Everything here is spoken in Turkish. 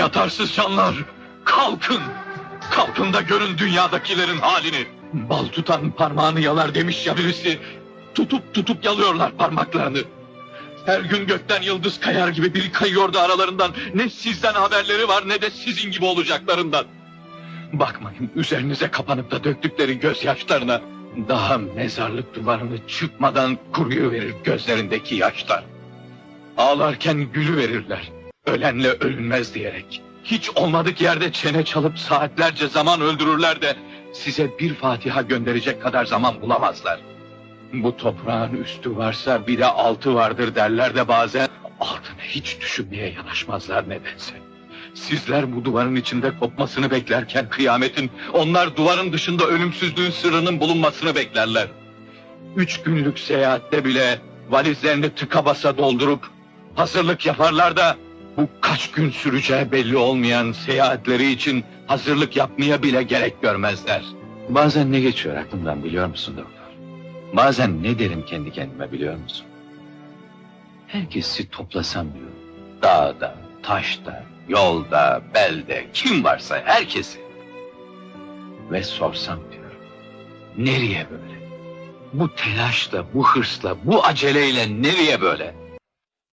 yatarsız canlar, kalkın. Kalkın da görün dünyadakilerin halini. Bal tutan parmağını yalar demiş ya birisi. Tutup tutup yalıyorlar parmaklarını. Her gün gökten yıldız kayar gibi biri kayıyordu aralarından. Ne sizden haberleri var ne de sizin gibi olacaklarından. Bakmayın üzerinize kapanıp da döktükleri gözyaşlarına. Daha mezarlık duvarını çıkmadan kuruyu verir gözlerindeki yaşlar. Ağlarken gülü verirler. Ölenle ölünmez diyerek. Hiç olmadık yerde çene çalıp saatlerce zaman öldürürler de size bir Fatiha gönderecek kadar zaman bulamazlar. Bu toprağın üstü varsa bir de altı vardır derler de bazen altını hiç düşünmeye yanaşmazlar nedense. Sizler bu duvarın içinde kopmasını beklerken kıyametin, onlar duvarın dışında ölümsüzlüğün sırrının bulunmasını beklerler. Üç günlük seyahatte bile valizlerini tıka basa doldurup hazırlık yaparlar da bu kaç gün süreceği belli olmayan seyahatleri için hazırlık yapmaya bile gerek görmezler. Bazen ne geçiyor aklımdan biliyor musun doktor? Bazen ne derim kendi kendime biliyor musun? Herkesi toplasam diyorum. Dağda, taşta, yolda, belde, kim varsa herkesi. Ve sorsam diyorum. Nereye böyle? Bu telaşla, bu hırsla, bu aceleyle nereye böyle?